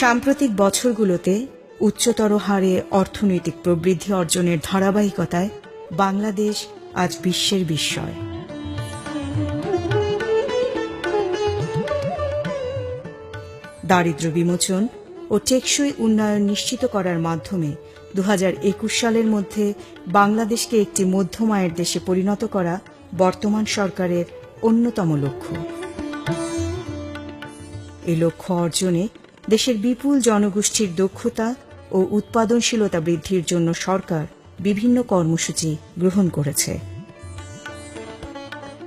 সাম্প্রতিক বছরগুলোতে উচ্চতর হারে অর্থনৈতিক প্রবৃদ্ধি অর্জনের ধারাবাহিকতায় বাংলাদেশ আজ বিশ্বের বিস্ময়। দারিদ্র্য বিমোচন ও টেকসই উন্নয়ন নিশ্চিত করার মাধ্যমে দু হাজার একুশ সালের মধ্যে বাংলাদেশকে একটি মধ্যম আয়ের দেশে পরিণত করা বর্তমান সরকারের অন্যতম লক্ষ্য। এই লক্ষ্য অর্জনে দেশের বিপুল জনগোষ্ঠীর দক্ষতা ও উৎপাদনশীলতা বৃদ্ধির জন্য সরকার বিভিন্ন কর্মসূচি গ্রহণ করেছে।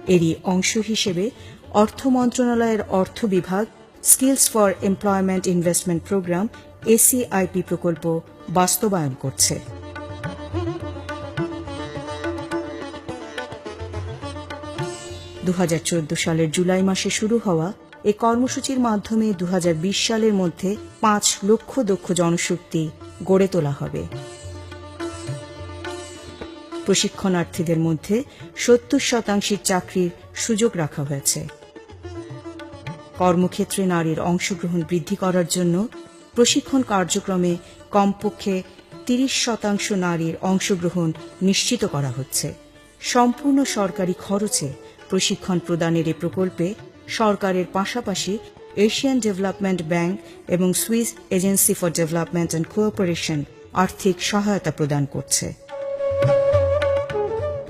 এরই অংশ হিসেবে অর্থ মন্ত্রণালয়ের অর্থ বিভাগ skills for employment investment program SEIP প্রকল্প বাস্তবায়ন করছে। দু হাজার চোদ্দ সালের জুলাই মাসে শুরু হওয়া এই কর্মসূচির মাধ্যমে দু হাজার বিশ সালের মধ্যে পাঁচ লক্ষ দক্ষ জনশক্তি গড়ে তোলা হবে। প্রশিক্ষণার্থীদের মধ্যে সত্তর শতাংশের চাকরির সুযোগ রাখা হয়েছে। কর্মক্ষেত্রে নারীর অংশগ্রহণ বৃদ্ধি করার জন্য প্রশিক্ষণ কার্যক্রমে কমপক্ষে তিরিশ শতাংশ নারীর অংশগ্রহণ নিশ্চিত করা হচ্ছে। সম্পূর্ণ সরকারি খরচে প্রশিক্ষণ প্রদানের এ প্রকল্পে সরকারের পাশাপাশি এশিয়ান ডেভেলপমেন্ট ব্যাংক এবং Swiss agency for development and cooperation আর্থিক সহায়তা প্রদান করছে।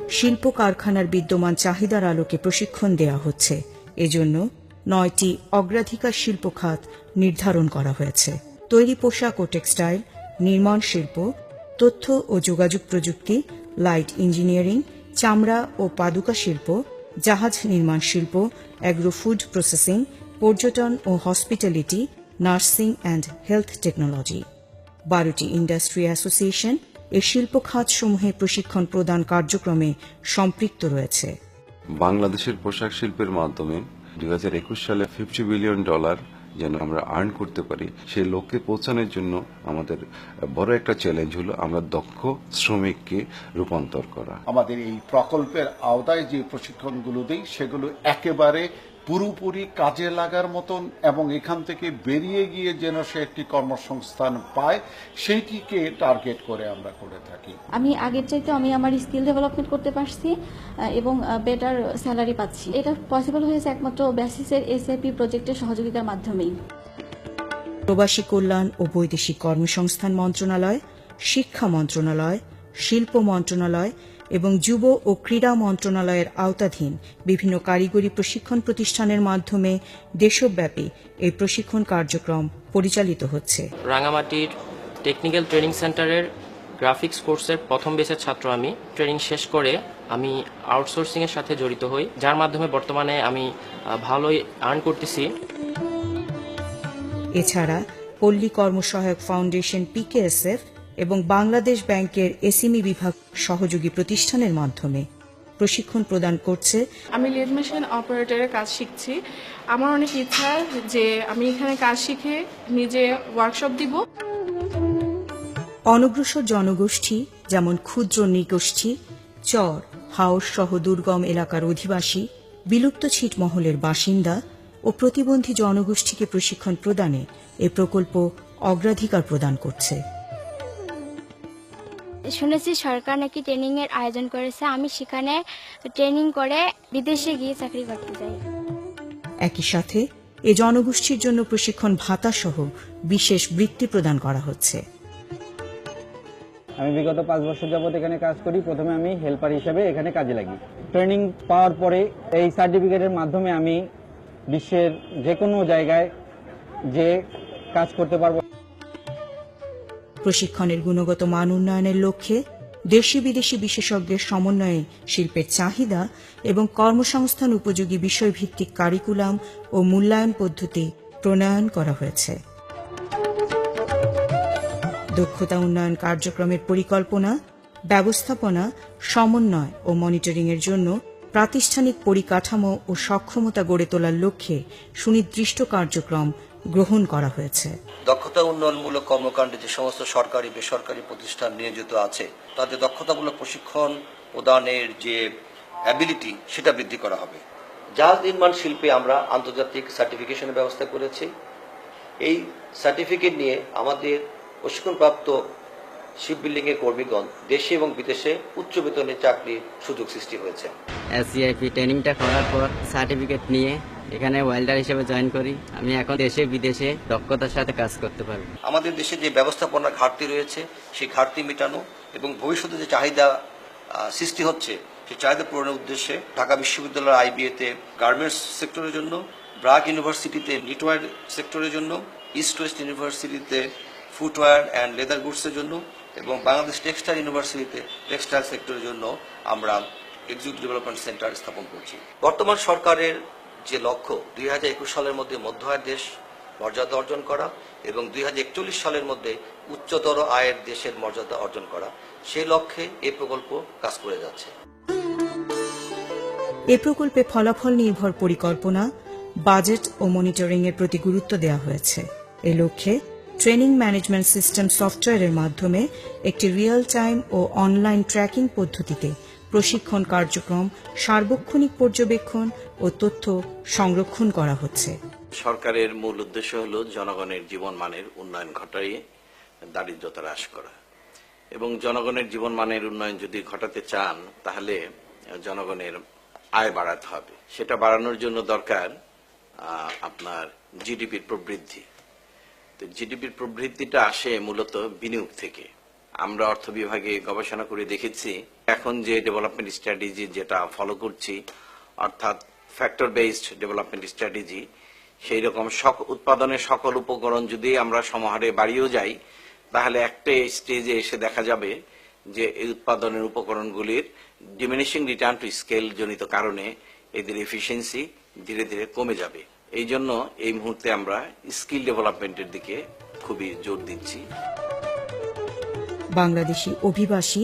শিল্প কারখানার বিদ্যমান চাহিদার আলোকে প্রশিক্ষণ দেওয়া হচ্ছে। এজন্য নয়টি অগ্রাধিকার শিল্প খাত নির্ধারণ করা হয়েছে। তৈরি পোশাক ও টেক্সটাইল, নির্মাণ শিল্প, তথ্য ও যোগাযোগ প্রযুক্তি, লাইট ইঞ্জিনিয়ারিং, চামড়া ও পাদুকা শিল্প জাহাজ নির্মাণ শিল্প অ্যাগ্রো ফুড প্রসেসিং পর্যটন ও hospitality nursing and health technology বারোটি ইন্ডাস্ট্রি অ্যাসোসিয়েশন এ শিল্প খাতসমূহে প্রশিক্ষণ প্রদান কার্যক্রমে সম্পৃক্ত রয়েছে। বাংলাদেশের পোশাক শিল্পের মাধ্যমে দুই হাজার একুশ সালে ফিফটি বিলিয়ন ডলার যেন আমরা আর্ন করতে পারি সেই লক্ষ্যে পৌঁছানোর জন্য আমাদের বড় একটা চ্যালেঞ্জ হলো আমরা দক্ষ শ্রমিককে রূপান্তর করা। আমাদের এই প্রকল্পের আওতায় যে প্রশিক্ষণগুলো দিই, সেগুলো একেবারে পুরোপুরি কাজে লাগার মতন এবং এখান থেকে বেরিয়ে গিয়ে যেন সে একটি কর্মসংস্থান পায় সেইটিকে টার্গেট করে আমরা করে থাকি। আমি আগের চাইতে আমি আমার স্কিল ডেভেলপমেন্ট করতে পারছি এবং বেটার স্যালারি পাচ্ছি। এটা পসিবল হয়েছে একমাত্র বেসিসের এসএপি প্রজেক্টের সহযোগিতার মাধ্যমেই। প্রবাসী কল্যাণ ও বৈদেশিক কর্মসংস্থান মন্ত্রণালয় শিক্ষা মন্ত্রণালয় শিল্প মন্ত্রণালয় এবং যুব ও ক্রীড়া মন্ত্রণালয়ের আওতাধীন বিভিন্ন কারিগরি প্রশিক্ষণ প্রতিষ্ঠানের মাধ্যমে দেশব্যাপী এই প্রশিক্ষণ কার্যক্রম পরিচালিত হচ্ছে। রাঙামাটির টেকনিক্যাল ট্রেনিং সেন্টারের গ্রাফিক্স কোর্সের প্রথম বেসের ছাত্র আমি। ট্রেনিং শেষ করে আমি আউটসোর্সিং এর সাথে জড়িত হই যার মাধ্যমে বর্তমানে আমি ভালোই আর্ন করতেছি। এছাড়া পল্লী কর্মসহায়ক ফাউন্ডেশন পিকেএসএফ এবং বাংলাদেশ ব্যাংকের এসএমই বিভাগ সহযোগী প্রতিষ্ঠানের মাধ্যমে প্রশিক্ষণ প্রদান করছে। আমি লিড মেশিন অপারেটরের কাজ শিখছি। আমার অনেক ইচ্ছা যে আমি এখানে কাজ শিখে নিজে ওয়ার্কশপ দিব। অনগ্রসর জনগোষ্ঠী যেমন ক্ষুদ্র নৃগোষ্ঠী চর হাওর সহ দুর্গম এলাকার অধিবাসী বিলুপ্ত ছিটমহলের বাসিন্দা ও প্রতিবন্ধী জনগোষ্ঠীকে প্রশিক্ষণ প্রদানে এ প্রকল্প অগ্রাধিকার প্রদান করছে। শুনেছি সরকার নাকি ট্রেনিং এর আয়োজন করেছে। আমি সেখানে ট্রেনিং করে বিদেশে গিয়ে চাকরি করতে চাই একই সাথে এ জনগোষ্ঠীর জন্য প্রশিক্ষণ ভাতা সহ বিশেষ বৃত্তি প্রদান করা হচ্ছে। আমি বিগত পাঁচ বছর যাবত এখানে কাজ করি। প্রথমে আমি হেল্পার হিসেবে এখানে কাজে লাগি। ট্রেনিং পাওয়ার পরে এই সার্টিফিকেটের মাধ্যমে আমি বিশ্বের যে কোনো জায়গায় যে কাজ করতে পারব প্রশিক্ষণের গুণগত মান উন্নয়নের লক্ষ্যে দেশি বিদেশি বিশেষজ্ঞের সমন্বয়ে শিল্পের চাহিদা এবং কর্মসংস্থান উপযোগী বিষয়ভিত্তিক কারিকুলাম ও মূল্যায়ন পদ্ধতি প্রণয়ন করা হয়েছে। দক্ষতা উন্নয়ন কার্যক্রমের পরিকল্পনা, ব্যবস্থাপনা, সমন্বয় ও মনিটরিংয়ের জন্য প্রাতিষ্ঠানিক পরিকাঠামো ও সক্ষমতা গড়ে তোলার লক্ষ্যে সুনির্দিষ্ট কার্যক্রম গ্রহণ করা হয়েছে। দক্ষতা উন্নয়নমূলক কর্মকাণ্ডে যে সমস্ত সরকারি, বেসরকারি প্রতিষ্ঠান নিয়োজিত আছে তাদের দক্ষতামূলক প্রশিক্ষণ প্রদানের যে অ্যাবিলিটি সেটা বৃদ্ধি করা হবে। জাহাজ নির্মাণ শিল্পে আমরা আন্তর্জাতিক সার্টিফিকেশনের ব্যবস্থা করেছি। এই সার্টিফিকেট নিয়ে আমাদের প্রশিক্ষণপ্রাপ্ত শিপ বিল্ডিং এর কর্মীগণ দেশে এবং বিদেশে উচ্চ বেতনের চাকরির সুযোগ সৃষ্টি হয়েছে। এসিআইপি ট্রেনিংটা করার পর সার্টিফিকেট নিয়ে এখানে ওয়েল্ডার হিসেবে জয়েন করি। আমি এখন দেশে বিদেশে দক্ষতার সাথে কাজ করতে পারব। আমাদের দেশে যে ব্যবস্থাপনার ঘাটতি রয়েছে সেই ঘাটতি মেটানো এবং ভবিষ্যতে যে চাহিদা সৃষ্টি হচ্ছে সেই চাহিদা পূরণের উদ্দেশ্যে ঢাকা বিশ্ববিদ্যালয়ের আইবিএতে গার্মেন্টস সেক্টরের জন্য ব্রাক ইউনিভার্সিটিতে নিটওয়ার সেক্টরের জন্য ইস্ট ওয়েস্ট ইউনিভার্সিটিতে ফুটওয়্যার অ্যান্ড লেদার গুডসের জন্য এবং বাংলাদেশ টেক্সটাইল ইউনিভার্সিটিতে টেক্সটাইল সেক্টরের জন্য আমরা এক্সিকিউটিভ ডেভেলপমেন্ট সেন্টার স্থাপন করছি। বর্তমান সরকারের যে লক্ষ্য, দুই হাজার একুশ সালের মধ্যে মধ্য আয়ের দেশ মর্যাদা অর্জন করা এবং দুই হাজার একচল্লিশ সালের মধ্যে উচ্চতর আয়ের দেশের মর্যাদা অর্জন করা, সেই লক্ষ্যে এই প্রকল্প কাজ করে যাচ্ছে। এ প্রকল্পে ফলাফল নির্ভর পরিকল্পনা, বাজেট ও মনিটরিং এর প্রতি গুরুত্ব দেওয়া হয়েছে। এ লক্ষ্যে ট্রেনিং ম্যানেজমেন্ট সিস্টেম সফটওয়্যারের মাধ্যমে একটি রিয়েল টাইম ও অনলাইন ট্র্যাকিং পদ্ধতিতে প্রশিক্ষণ কার্যক্রম, সার্বক্ষণিক পর্যবেক্ষণ ও তথ্য সংরক্ষণ করা হচ্ছে। সরকারের মূল উদ্দেশ্য হল জনগণের জীবনমানের উন্নয়ন ঘটাইয়ে দারিদ্রতা হ্রাস করা। এবং জনগণের জীবনমানের উন্নয়ন যদি ঘটাতে চান, তাহলে জনগণের আয় বাড়াতে হবে। সেটা বাড়ানোর জন্য দরকার আপনার জিডিপির প্রবৃদ্ধি। জিডিপির প্রবৃদ্ধিটা আসে মূলত বিনিয়োগ থেকে। আমরা অর্থ বিভাগে গবেষণা করে দেখেছি, এখন যে ডেভেলপমেন্ট স্ট্র্যাটেজি যেটা ফলো করছি, অর্থাৎ ফ্যাক্টর বেসড ডেভেলপমেন্ট স্ট্র্যাটেজি সেই রকম সক- উৎপাদনের সকল উপকরণ যদি আমরা সমাহারে বাড়িয়েও যাই, তাহলে একটা স্টেজে এসে দেখা যাবে যে এই উৎপাদনের উপকরণগুলির ডিমিনিশিং রিটার্ন টু স্কেল জনিত কারণে এদের এফিসিয়েন্সি ধীরে ধীরে কমে যাবে। এই জন্য এই মুহূর্তে আমরা স্কিল ডেভেলপমেন্টের দিকে খুবই জোর দিচ্ছি। বাংলাদেশি অভিবাসী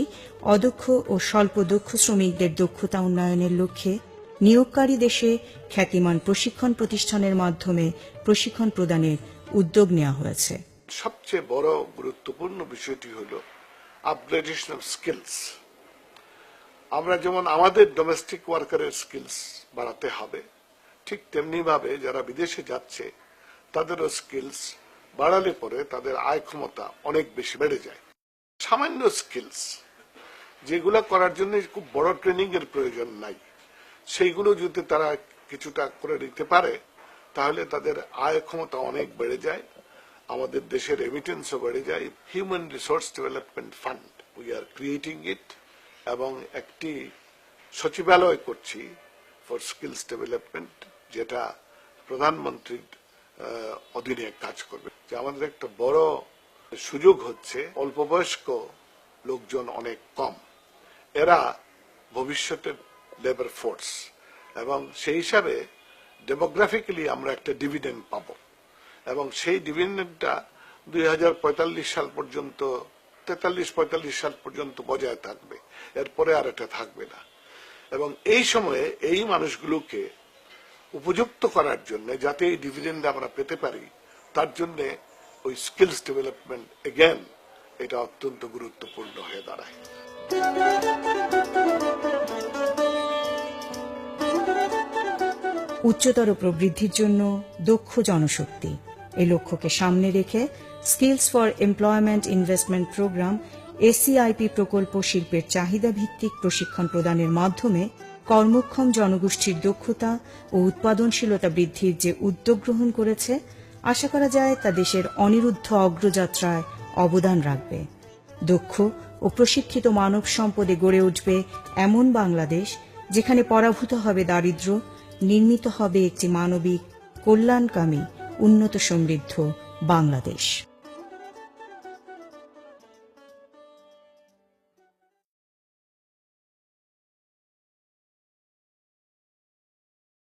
অদক্ষ ও স্বল্প দক্ষ শ্রমিকদের দক্ষতা উন্নয়নের লক্ষ্যে নিয়োগকারী দেশে খ্যাতিমান প্রশিক্ষণ প্রতিষ্ঠানের মাধ্যমে প্রশিক্ষণ প্রদানের উদ্যোগ নেওয়া হয়েছে। সবচেয়ে বড় গুরুত্বপূর্ণ বিষয়টি হল আপগ্রেডেশন অফ স্কিলস আমরা যেমন আমাদের ডোমেস্টিক ওয়ার্কারের স্কিলস বাড়াতে হবে ঠিক তেমনি ভাবে যারা বিদেশে যাচ্ছে, তাদেরও স্কিলস বাড়ালে পরে তাদের আয় ক্ষমতা অনেক বেশি বেড়ে যায়। সামান্য স্কিলস যেগুলো করার জন্য খুব বড় ট্রেনিং এর প্রয়োজন নাই, সেইগুলো যদি তারা কিছুটা করে নিতে পারে, তাহলে তাদের আয় ক্ষমতা অনেক বেড়ে যায়। আমাদের দেশের রেমিটেন্সও বেড়ে যায়। Human resource development fund we are creating it এবং একটি সচিবালয় করছি ফর স্কিলস ডেভেলপমেন্ট যেটা প্রধানমন্ত্রীর অধীনে কাজ করবে। যে আমাদের একটা বড় সুযোগ হচ্ছে অল্প বয়স্ক লোকজন অনেক কম। এরা ভবিষ্যতের লেবার ফোর্স এবং সেই হিসাবে ডেমোগ্রাফিক্যালি আমরা একটা ডিভিডেন্ড পাবো। এবং সেই ডিভিডেন্ডটা দুই হাজার পঁয়তাল্লিশ সাল পর্যন্ত, তেতাল্লিশ পঁয়তাল্লিশ সাল পর্যন্ত বজায় থাকবে। এরপরে আর এটা থাকবে না। এবং এই সময়ে এই মানুষগুলোকে উপযুক্ত করার জন্য, যাতে এই ডিভিডেন্ড আমরা পেতে পারি, তার জন্য ওই স্কিলস ডেভেলপমেন্ট এগেন এটা অত্যন্ত গুরুত্বপূর্ণ হয়ে দাঁড়ায়। উচ্চতর প্রবৃদ্ধির জন্য দক্ষ জনশক্তি। এই লক্ষ্যকে সামনে রেখে skills for employment investment program SEIP প্রকল্প শিল্পের চাহিদা ভিত্তিক প্রশিক্ষণ প্রদানের মাধ্যমে কর্মক্ষম জনগোষ্ঠীর দক্ষতা ও উৎপাদনশীলতা বৃদ্ধির যে উদ্যোগ গ্রহণ করেছে, আশা করা যায় তা দেশের অনিরুদ্ধ অগ্রযাত্রায় অবদান রাখবে। দক্ষ ও প্রশিক্ষিত মানব সম্পদে গড়ে উঠবে এমন বাংলাদেশ, যেখানে পরাভূত হবে দারিদ্র্য নির্মিত হবে একটি মানবিক, কল্যাণকামী, উন্নত সমৃদ্ধ বাংলাদেশ।